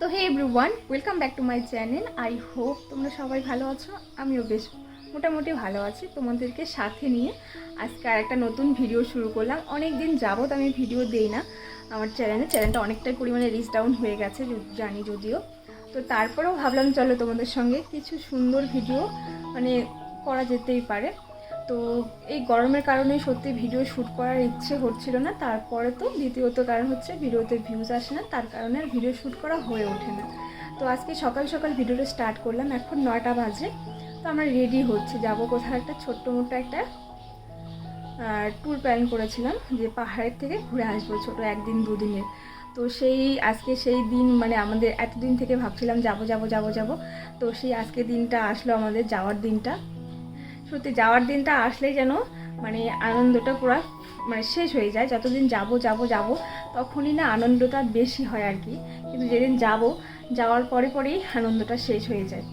তো hey everyone welcome back to my channel I hope তোমরা সবাই ভালো আছো, আমিও বেশ মোটামুটি ভালো আছি তোমাদেরকে সাথে নিয়ে। আজকে আর একটা নতুন ভিডিও শুরু করলাম। অনেক দিন যাবত আমি ভিডিও দেই না আমার চ্যানেলে চ্যানেলটা অনেকটাই পরিমাণে রিচ ডাউন হয়ে গেছে জানি যদিও। তো তারপরেও ভাবলাম, চলো তোমাদের সঙ্গে কিছু সুন্দর ভিডিও মানে করা যেতেই পারে। তো এই গরমের কারণে সত্যি ভিডিও শ্যুট করার ইচ্ছে হচ্ছিল না। তারপরে তো দ্বিতীয়ত কারণ হচ্ছে ভিডিওতে ভিউজ আসে না, তার কারণে আর ভিডিও শ্যুট করা হয়ে ওঠে না। তো আজকে সকাল সকাল ভিডিওটা স্টার্ট করলাম, এখন নয়টা বাজে। তো আমরা রেডি হচ্ছে, যাব কোথাও একটা ছোট্ট মোটো একটা ট্যুর প্ল্যান করেছিলাম যে পাহাড়ের থেকে ঘুরে আসব ছোটো একদিন দুদিনের। তো সেই আজকে সেই দিন মানে আমাদের এতদিন থেকে ভাবছিলাম যাব যাব যাব যাব। তো সেই আজকে দিনটা আসলো আমাদের যাওয়ার দিনটা। সত্যি যাওয়ার দিনটা আসলেই যেন মানে আনন্দটা পুরো মানে শেষ হয়ে যায়। যতদিন যাব যাব যাব, তখনই না আনন্দটা বেশি হয় আর কি। কিন্তু যেদিন যাব, যাওয়ার পরে পরেই আনন্দটা শেষ হয়ে যায়।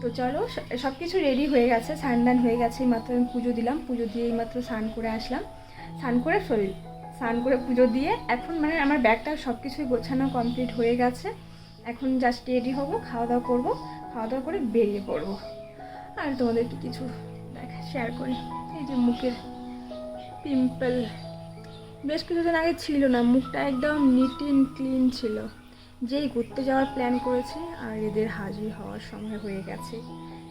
তো চলো সব কিছু রেডি হয়ে গেছে, স্নান হয়ে গেছে, এই মাত্র আমি পুজো দিলাম। পুজো দিয়ে এই মাত্র স্নান করে আসলাম। স্নান করে সরি স্নান করে পুজো দিয়ে এখন মানে আমার ব্যাগটা সব কিছুই গোছানো কমপ্লিট হয়ে গেছে। এখন জাস্ট রেডি হব, খাওয়া দাওয়া করব, খাওয়া দাওয়া করে বেরিয়ে পড়ব। আর তোমাদেরকে কিছু শেয়ার করি। এই যে মুখের পিম্পল বেশ কিছুদিন আগে ছিল না, মুখটা একদম নিট অ্যান্ড ক্লিন ছিল। যেই ঘুরতে যাওয়ার প্ল্যান করেছি, আর এদের হাজির হওয়ার সময় হয়ে গেছে।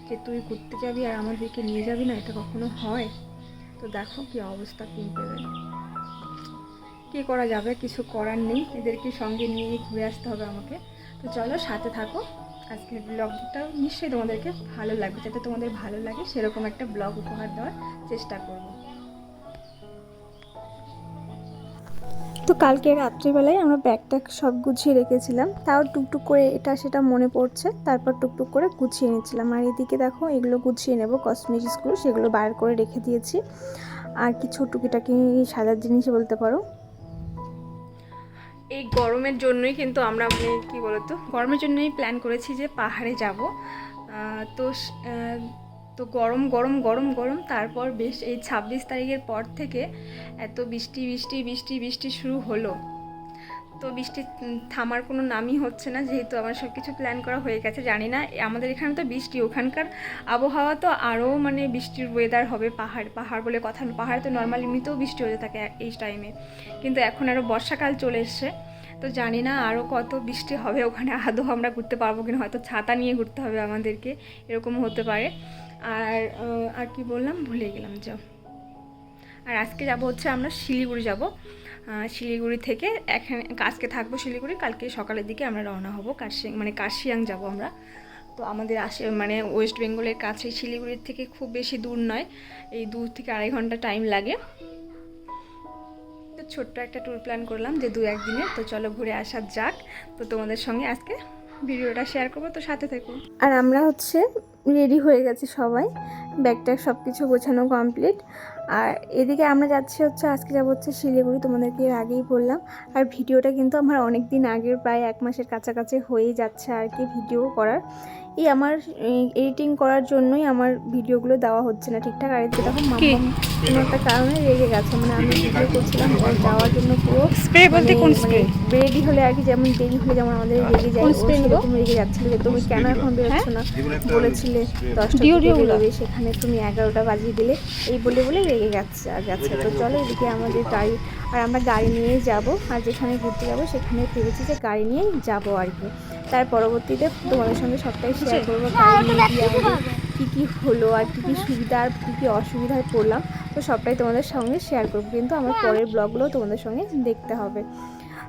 যে তুই ঘুরতে যাবি আর আমাদেরকে নিয়ে যাবি না, এটা কখনো হয়? তো দেখো কি অবস্থা পিম্পলের কী করা যাবে? কিছু করার নেই। এদেরকে সঙ্গে নিয়ে ঘুরে আসতে হবে আমাকে। তো চলো সাথে থাকো। আজকের ব্লগটা নিশ্চয়ই তোমাদেরকে ভালো লাগবে, যাতে তোমাদের ভালো লাগে, সেরকম একটা ব্লগ উপহার দেওয়ার চেষ্টা করব। তো কালকে রাত্রিবেলায় আমরা ব্যাগটা সব গুছিয়ে রেখেছিলাম, তাও টুকটুক করে এটা সেটা মনে পড়ছে, তারপর টুকটুক করে গুছিয়ে নিচ্ছিলাম। আর এদিকে দেখো, এগুলো গুছিয়ে নেব কসমেটিক্সগুলো সেগুলো বার করে রেখে দিয়েছি। আর কিছু টুকিটাকি সাজার জিনিস বলতে পারো। এই গরমের জন্যই কিন্তু আমরা মানে কী বলতো? গরমের জন্যই প্ল্যান করেছি যে পাহাড়ে যাব। তো তো গরম গরম গরম গরম। তারপর বেশ এই ছাব্বিশ তারিখের পর থেকে এত বৃষ্টি বৃষ্টি বৃষ্টি বৃষ্টি শুরু হলো। তো বৃষ্টি থামার কোনো নামই হচ্ছে না, যেহেতু আমার সব কিছু প্ল্যান করা হয়ে গেছে, জানি না। আমাদের এখানে তো বৃষ্টি, ওখানকার আবহাওয়া তো আরও মানে বৃষ্টির ওয়েদার হবে, পাহাড় পাহাড় বলে কথা পাহাড়ে তো নর্মাল এমনিতেও বৃষ্টি হতে থাকে এই টাইমে কিন্তু এখন আরও বর্ষাকাল চলে এসছে, তো জানি না আরও কত বৃষ্টি হবে, ওখানে আদৌ আমরা ঘুরতে পারব কিনা, হয়তো ছাতা নিয়ে ঘুরতে হবে আমাদেরকে এরকম হতে পারে। আর আর কি বললাম, ভুলে গেলাম যা আর আজকে যাব হচ্ছে আমরা শিলিগুড়ি যাব। শিলিগুড়ি থেকে এখানে, আজকে থাকব শিলিগুড়ি, কালকে সকালের দিকে আমরা রওনা হব কার্শিয়াং মানে কার্শিয়াং যাব আমরা। তো আমাদের আসে মানে ওয়েস্ট বেঙ্গলের কাছে শিলিগুড়ির থেকে খুব বেশি দূর নয়, এই দু থেকে আড়াই ঘণ্টা টাইম লাগে। তো ছোট্ট একটা ট্যুর প্ল্যান করলাম যে দু একদিনের তো চলো ঘুরে আসা যাক। তো তোমাদের সঙ্গে আজকে ভিডিওটা শেয়ার করব, তো সাথে থেকো। আর আমরা হচ্ছে রেডি হয়ে গেছি সবাই, ব্যাগটা সব কিছু গোছানো কমপ্লিট। আর এদিকে আমরা যাচ্ছি হচ্ছে আজকে যাব হচ্ছে শিলিগুড়ি তোমাদেরকে এর আগেই বললাম। আর ভিডিওটা কিন্তু আমার অনেক দিন আগের প্রায় এক মাসের কাছাকাছি হয়েই যাচ্ছে আর কি ভিডিও করার। এই আমার এডিটিং করার জন্যই আমার ভিডিওগুলো দেওয়া হচ্ছে না ঠিকঠাক আর এদিকে দেখো মাম্মা কোনো একটা কারণে রেগে গেছে। মানে আমি করছিলাম ওর যাওয়ার জন্য পুরো স্প্রে বলতে কোন স্প্রে? রেডি হলে আর কি যেমন দেরি হলে যেমন আমাদের রেগে যায় কোন? রেগে যাচ্ছিল যে তুমি কেন এখন বেরোচ্ছ না? বলেছিলে দশটা। বেরোবে সেখানে তুমি এগারোটা বাজিয়ে দিলে। এই বলে বলে রেগে যাচ্ছে আর যাচ্ছে তো চলো এদিকে আমাদের গাড়ি আর আমরা গাড়ি নিয়েই যাব আর যেখানে ঘুরতে যাব সেখানে ভেবেছি যে গাড়ি নিয়েই যাব আর কি। তার পরবর্তীতে তোমাদের সঙ্গে সবটাই শেয়ার করব গাড়ি নিয়ে কী কী হলো আর কী কী সুবিধা আর কী কী অসুবিধায় পড়লাম। তো সবটাই তোমাদের সঙ্গে শেয়ার করব। কিন্তু আমার পরের ব্লগগুলো তোমাদের সঙ্গে দেখতে হবে।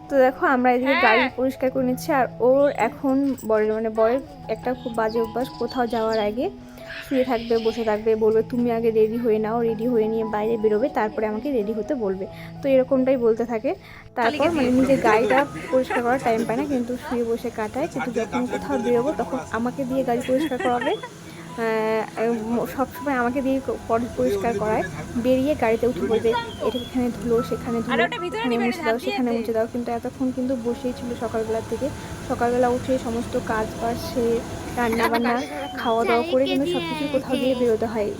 তো দেখো আমরা এদিকে গাড়ি পরিষ্কার করে নিচ্ছি। আর ওর এখন বরের মানে বরের একটা খুব বাজে অভ্যাস কোথাও যাওয়ার আগে শুয়ে থাকবে বসে থাকবে বলবে তুমি আগে রেডি হয়ে নাও রেডি হয়ে নিয়ে বাইরে বেরোবে তারপরে আমাকে রেডি হতে বলবে। তো এরকমটাই বলতে থাকে। তারপর মানে নিজের গাড়িটা পরিষ্কার করার টাইম পায় না কিন্তু শুয়ে বসে কাটায়। কিন্তু যখন কোথাও বেরোবো তখন আমাকে দিয়ে গাড়ি পরিষ্কার করাবে। সবসময় আমাকে দিয়ে পরিষ্কার করায়। বেরিয়ে গাড়িতে উঠে বলবে এটা এখানে ধুলো সেখানে ধুলো এখানে মুছে দাও সেখানে মুছে দাও। কিন্তু এতক্ষণ কিন্তু বসেই ছিল সকালবেলার থেকে। সকালবেলা উঠে সমস্ত কাজ বাজ সে রান্না বান্না খাওয়া দাওয়া করে কিন্তু সব কিছু কোথাও গিয়ে বেরোতে হয়।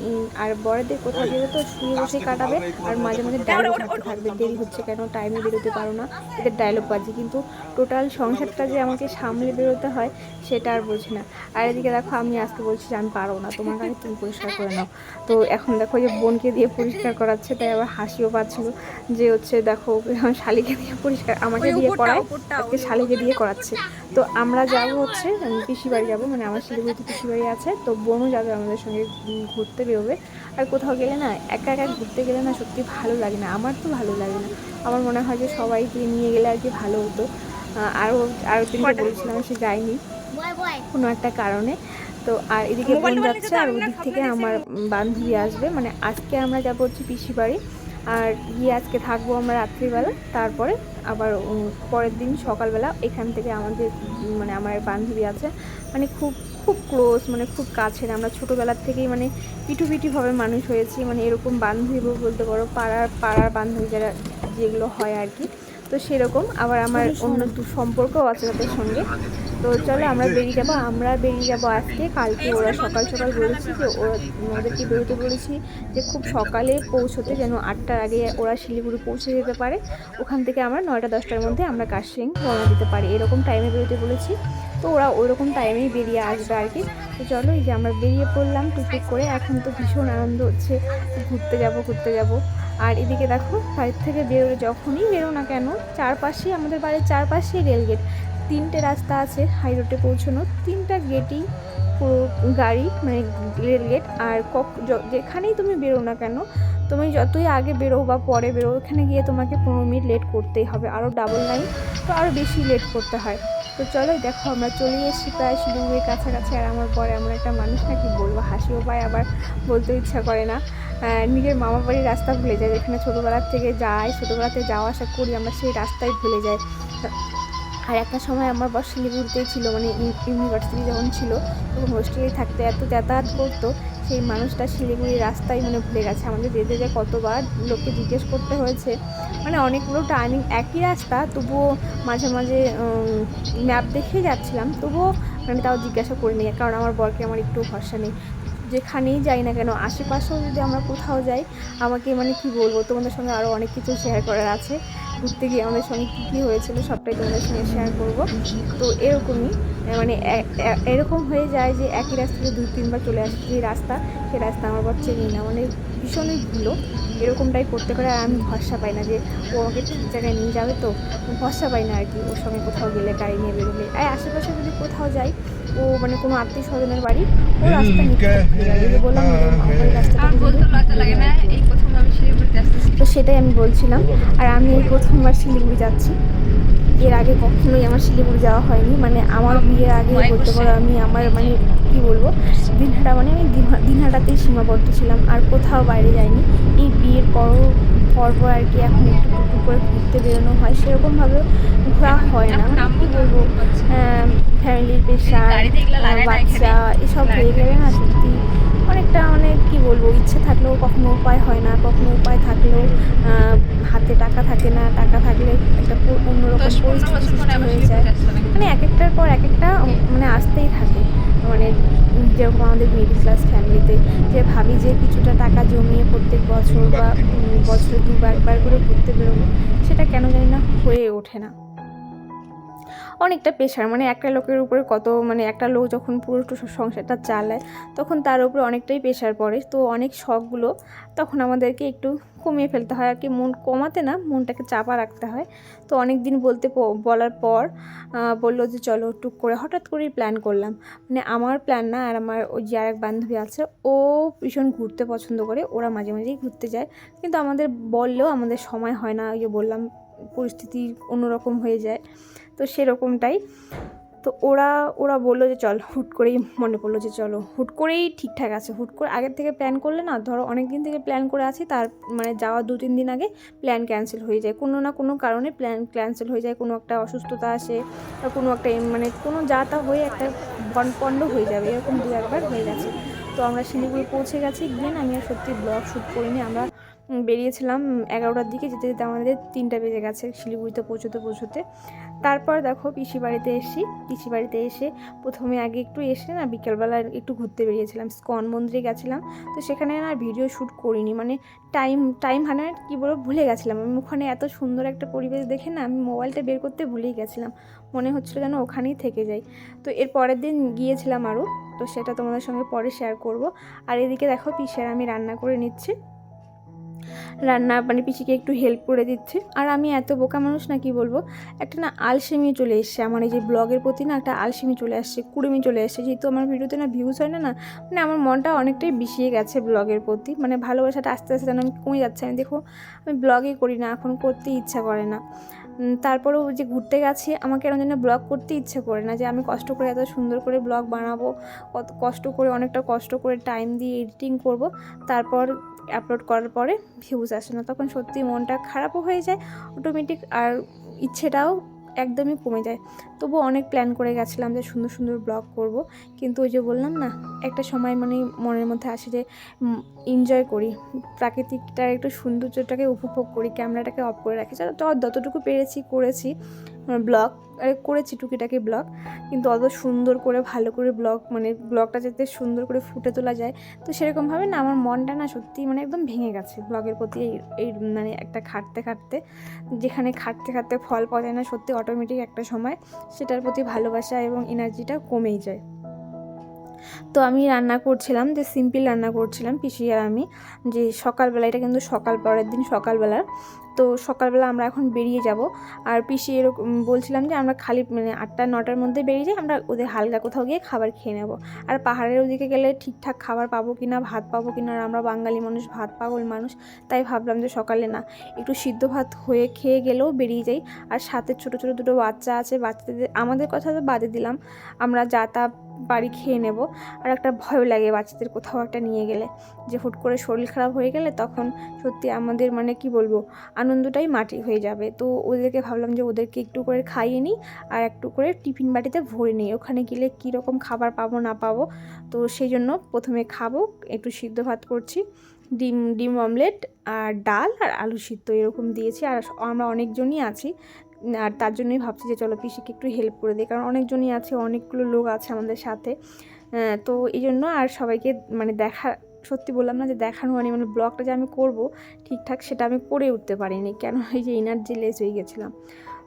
আর বড়দের কোথাও গেলে তো শুয়ে বসে কাটাবে আর মাঝে মাঝে ডায়লগ থাকতে থাকবে দেরি হচ্ছে কেন? টাইমে বেরোতে পারো না। এদের ডায়লগ বাজে। কিন্তু টোটাল সংসারটা যে আমাকে সামলে বেরোতে হয় সেটা আর বোঝে না। আর এদিকে দেখো আমি আজকে বলছি যে আমি পারব না তোমার কাছে তুমি পরিষ্কার করে নাও। তো এখন দেখো যে বোনকে দিয়ে পরিষ্কার করাচ্ছে তাই আবার হাসিও পাচ্ছিল যে হচ্ছে দেখো আমার শালিকে দিয়ে পরিষ্কার আমাকে দিয়ে করায় আজকে শালিকে দিয়ে করাচ্ছে। তো আমরা যাব হচ্ছে পিসি বাড়ি যাব মানে আমার শিলিগুড়িতে পিসি বাড়ি আছে তো বোনও যাবে আমাদের সঙ্গে ঘুরতে বেরোবে। আর কোথাও গেলে না একা একা ঘুরতে গেলে না সত্যি ভালো লাগে না আমার তো ভালো লাগে না। আমার মনে হয় যে সবাইকে নিয়ে গেলে আর কি ভালো হতো। আরও আরও তিনটে বলেছিলাম সে যায়নি। কোনো একটা কারণে। তো আর এদিকে বোন যাচ্ছে আর ওদিক থেকে আমার বান্ধবী আসবে। মানে আজকে আমরা যাব হচ্ছে পিসি বাড়ি। আর গিয়ে আজকে থাকব আমরা রাত্রিবেলা। তারপরে আবার পরের দিন সকালবেলা এখান থেকে আমাদের মানে আমার বান্ধবী আছে। মানে খুব খুব ক্লোজ মানে খুব কাছের। আমরা ছোটোবেলার থেকেই মানে পিটু পিটুভাবে মানুষ হয়েছি। মানে এরকম বান্ধবী বলতে পারো পাড়ার পাড়ার বান্ধবী যারা যেগুলো হয় আর কি। তো সেরকম আবার আমার অন্য দু সম্পর্কও আছে তাদের সঙ্গে। তো চলো আমরা বেরিয়ে যাব আমরা বেরিয়ে যাব আজকে। কালকে ওরা সকাল সকাল বলেছি যে ওরা ওদেরকে বেরোতে বলেছি যে খুব সকালে পৌঁছতে যেন আটটার আগে ওরা শিলিগুড়ি পৌঁছে যেতে পারে। ওখান থেকে আমরা নয়টা দশটার মধ্যে আমরা কাশিং রওনা দিতে পারি। এরকম টাইমে বেরোতে বলেছি। তো ওরা ওইরকম টাইমেই বেরিয়ে আসবে আর কি তো চলো এই যে আমরা বেরিয়ে পড়লাম টুকটুক করে। এখন তো ভীষণ আনন্দ হচ্ছে। ঘুরতে যাব ঘুরতে যাব। আর এদিকে দেখো, বাড়ির থেকে বেরোলে যখনই বেরো না কেন, চারপাশেই আমাদের বাড়ির চারপাশেই রেলগেট তিনটে রাস্তা আছে হাই রোডে পৌঁছানোর। তিনটা গেটই পুরো গাড়ি মানে রেলগেট আর কক যেখানেই তুমি বেরো না কেন, তুমি যতই আগে বেরো বা পরে বেরো, ওখানে গিয়ে তোমাকে পনেরো মিনিট লেট করতেই হবে। আরও ডাবল লাইন তো আরও বেশি লেট করতে হয়। তো চলো, দেখো আমরা চলে এসেছি প্রায় শিলিগুড়ির কাছাকাছি, আর আমার পরে আমরা একটা মানুষ নাকি বলব, হাসিও পায়, আবার বলতে ইচ্ছা করে না। নিজের মামা বাড়ির রাস্তা ভুলে যায়, যেখানে ছোটোবেলার থেকে যাই, ছোটোবেলাতে যাওয়া আসা করি, আমরা সেই রাস্তায় ভুলে যাই। আর একটা সময় আমার বস শিলিগুড়িতেই ছিল মানে ইউনিভার্সিটি যখন ছিল, তখন হোস্টেলেই থাকতে এত যাতায়াত করতো সেই মানুষটা শিলিগুড়ির রাস্তায় মানে ভুলে গেছে। আমাদের যেতে যে কতবার লোককে জিজ্ঞেস করতে হয়েছে। মানে অনেকগুলো টার্নিং একই রাস্তা, তবুও মাঝে মাঝে ম্যাপ দেখে যাচ্ছিলাম। তবুও মানে তাও জিজ্ঞাসা করিনি, কারণ আমার বরকে আমার একটু ভরসা নেই। যেখানেই যাই না কেন, আশেপাশেও যদি আমরা কোথাও যাই, আমাকে মানে কি বলব? তোমাদের সঙ্গে আরও অনেক কিছু শেয়ার করার আছে। ঘুরতে গিয়ে আমাদের সঙ্গে কী কী হয়েছিল সবটাই তোমাদের সঙ্গে শেয়ার করব। তো এরকমই মানে এরকম হয়ে যায় যে একই রাস্তাতে দুই তিনবার চলে আসে যে রাস্তা সে রাস্তা আমার বর চেনি না। মানে ভীষণই ভুলো এরকমটাই করতে করে আর আমি ভরসা পাই না যে ও আমাকে ঠিক জায়গায় নিয়ে যাবে তো ভরসা পাই না আর কি ওর সঙ্গে কোথাও গেলে গাড়ি নিয়ে বেরোলে। আর আশেপাশে যদি কোথাও যাই ও মানে কোনো আত্মীয় স্বজনের বাড়ি ও রাস্তা নিতে বললাম বলতে লাগে না এই প্রথম আমি সেটাই আমি বলছিলাম। আর আমি এই প্রথমবার শিলিগুড়ি যাচ্ছি। এর আগে কখনোই আমার শিলিগুড়ি যাওয়া হয়নি। মানে আমার বিয়ের আগে বলতে পারো আমি আমার মানে কি বলব? দিনহাটা মানে আমি দিনহা- দিনহাটাতেই সীমাবদ্ধ ছিলাম। আর কোথাও বাইরে যাইনি। এই বিয়ের পর পর পর আর কি এখন একটু টুকটুক করে ঘুরতে বেরোনো হয়। সেরকমভাবে ঘোরা হয় না। মানে কি বলব ফ্যামিলির না বাচ্চা এসব হয়ে গেলে না অনেকটা মানে কি বলব ইচ্ছে থাকলেও কখনো উপায় হয় না কখনো উপায় থাকলেও হাতে টাকা থাকে না টাকা থাকলে একটা অন্যরকম পরিস্থিতি সৃষ্টি হয়ে যায়। মানে এক একটার পর এক একটা মানে আসতেই থাকে। মানে যেরকম আমাদের মিডিল ক্লাস ফ্যামিলিতে যে ভাবি যে কিছুটা টাকা জমিয়ে প্রত্যেক বছর বা বছরে দুবার একবার করে ঘুরতে বেরোবো সেটা কেন জানি না হয়ে ওঠে না। অনেকটা প্রেশার মানে একটা লোকের উপরে কত মানে একটা লোক যখন পুরো সংসারটা চালায়, তখন তার উপরে অনেকটাই প্রেশার পড়ে। তো অনেক শখগুলো তখন আমাদেরকে একটু কমিয়ে ফেলতে হয়। আর কি মন কমাতে না, মনটাকে চাপা রাখতে হয়। তো অনেক দিন বলতে বলার পর বলল যে, চলো টুক করে হঠাৎ করেই প্ল্যান করলাম। মানে আমার প্ল্যান না, আর আমার ওই যে আর এক বান্ধবী আছে, ও ভীষণ ঘুরতে পছন্দ করে। ওরা মাঝে মাঝেই ঘুরতে যায়। কিন্তু আমাদের বললেও আমাদের সময় হয় না। ওই যে বললাম, পরিস্থিতি অন্যরকম হয়ে যায়। তো সেরকমটাই। তো ওরা ওরা বলল যে চল, হুট করেই মনে পড়ল যে চলো, হুট করেই ঠিকঠাক আছে, হুট করে আগের থেকে প্ল্যান করলে না, ধরো অনেক দিন থেকে প্ল্যান করে আছি, তার মানে যাওয়ার দু তিন দিন আগে প্ল্যান ক্যান্সেল হয়ে যায়। কোনো না কোনো কারণে প্ল্যান ক্যান্সেল হয়ে যায়, কোনো একটা অসুস্থতা আসে বা কোনো একটা মানে কোনো যা তা হয়ে একটা বন, পণ্ড হয়ে যাবে, এরকম দু একবার হয়ে গেছে। তো তো আমরা শিলিগুড়ি পৌঁছে গেছি, গিয়ে আমি আর সত্যি ব্লগ শ্যুট করিনি, আমরা বেরিয়েছিলাম এগারোটার দিকে, যেতে যেতে আমাদের তিনটা বেজে গেছে শিলিগুড়িতে পৌঁছতে পৌঁছতে। তারপর দেখো পিসি বাড়িতে এসি পিসি বাড়িতে এসে প্রথমে আগে একটু এসে না বিকেলবেলা একটু ঘুরতে বেরিয়েছিলাম, স্কন মন্দিরে গেছিলাম। তো সেখানে না ভিডিও শ্যুট করিনি মানে টাইম টাইম হানে কী বলব, ভুলে গেছিলাম। আমি ওখানে এত সুন্দর একটা পরিবেশ দেখে না আমি মোবাইলটা বের করতে ভুলেই গেছিলাম। মনে হচ্ছিল যেন ওখানেই থেকে যাই। তো এর পরের দিন গিয়েছিলাম আরও তো সেটা তোমাদের সঙ্গে পরে শেয়ার করব। আর এদিকে দেখো পিসের আমি রান্না করে নিচ্ছি। রান্না মানে পিসিকে একটু হেল্প করে দিচ্ছে। আর আমি এত বোকা মানুষ না কি বলব? একটা না আলসেমি চলে এসছে। আমার এই যে ব্লগের প্রতি না একটা আলসেমি চলে আসছে, কুড়েমি চলে আসছে। যেহেতু আমার ভিডিওতে না ভিউজ হয় না না মানে আমার মনটা অনেকটাই বিষিয়ে গেছে ব্লগের প্রতি। মানে ভালোবাসাটা আস্তে আস্তে যেন আমি কমে যাচ্ছে। আমি দেখো, আমি ব্লগই করি না, এখন করতে ইচ্ছা করে না। তারপরেও যে ঘুরতে গেছি, আমাকে এরকম জন্য ব্লগ করতে ইচ্ছে করে না, যে আমি কষ্ট করে এত সুন্দর করে ব্লগ বানাবো, কত কষ্ট করে, অনেকটা কষ্ট করে টাইম দিয়ে এডিটিং করব, তারপর আপলোড করার পরে ভিউজ আসে না। তখন সত্যি মনটা খারাপও হয়ে যায় অটোমেটিক আর ইচ্ছেটাও একদমই কমে যায়। তবু অনেক প্ল্যান করে গেছিলাম যে সুন্দর সুন্দর ব্লগ করব। কিন্তু ওই যে বললাম না, একটা সময় মানে মনের মধ্যে আসে যে এনজয় করি। প্রাকৃতিকটার একটু সৌন্দর্যটাকে উপভোগ করি ক্যামেরাটাকে অফ করে রাখি। তো যতটুকু পেরেছি, করেছি। ব্লগ করেছি টুকিটাকি ব্লগ, কিন্তু অত সুন্দর করে, ভালো করে ব্লগ মানে ব্লগটা যাতে সুন্দর করে ফুটে তোলা যায়, তো সেরকমভাবে না, আমার মনটা না সত্যি মানে একদম ভেঙে গেছে ব্লগের প্রতি এই এই মানে একটা খাটতে খাটতে, যেখানে খাটতে খাটতে ফল পাওয়া যায় না সত্যি অটোমেটিক একটা সময়, সেটার প্রতি ভালোবাসা এবং এনার্জিটা কমেই যায়। তো আমি রান্না করছিলাম, যে সিম্পল রান্না করছিলাম, পিসি আর আমি, যে সকালবেলা, এটা কিন্তু সকাল পরের দিন সকালবেলার তো সকালবেলা আমরা এখন বেরিয়ে যাব। আর পিসি এরকম বলছিলাম যে আমরা খালি মানে আটটা, নটার মধ্যে বেরিয়ে যাই, আমরা ওদের হালকা কোথাও গিয়ে খাবার খেয়ে নেব। আর পাহাড়ের ওদিকে গেলে ঠিকঠাক খাবার পাবো কি না ভাত পাবো কি না আর আমরা বাঙালি মানুষ, ভাত পাগল মানুষ, তাই ভাবলাম যে সকালে না, একটু সিদ্ধ ভাত হয়ে খেয়ে গেলেও বেরিয়ে যাই। আর সাথে ছোটো ছোটো দুটো বাচ্চা আছে, বাচ্চাদের আমাদের কথা তো বাদে দিলাম। আমরা যা তা বাড়ি খেয়ে নেব। আর একটা ভয় লাগে বাচ্চাদের কোথাও একটা নিয়ে গেলে। যে হুট করে শরীর খারাপ হয়ে গেলে তখন সত্যি আমাদের মানে কি বলব, আনন্দটাই মাটি হয়ে যাবে। তো ওদেরকে ভাবলাম যে ওদেরকে একটু করে খাইয়ে নিই আর একটু করে টিফিন বাটিতে ভরে নিই। ওখানে গেলে কীরকম খাবার পাবো না পাবো, তো সেই জন্য প্রথমে খাব, একটু সিদ্ধ ভাত করছি, ডিম ডিম অমলেট আর ডাল আর আলু সিদ্ধ এরকম দিয়েছি। আর আমরা অনেকজনই আছি আর তার জন্যই ভাবছি যে চলো পিসিকে একটু হেল্প করে দিই কারণ অনেকজনই আছে অনেকগুলো লোক আছে আমাদের সাথে। আহ, তো এই জন্য আর সবাইকে মানে দেখা সত্যি বললাম না যে দেখানো মানে মানে ব্লগটা যে আমি করব ঠিকঠাক সেটা আমি করে উঠতে পারিনি কেন এই যে এনার্জি লেস হয়ে গেছিলাম।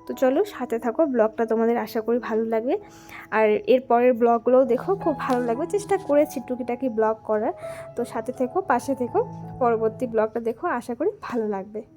তো চলো সাথে থাকো ব্লগটা তোমাদের আশা করি ভালো লাগবে। আর এর পরের ব্লগগুলোও দেখো খুব ভালো লাগবে চেষ্টা করেছি টুকিটাকি ব্লগ করার। তো সাথে থেকো পাশে থেকো পরবর্তী ব্লগটা দেখো আশা করি ভালো লাগবে।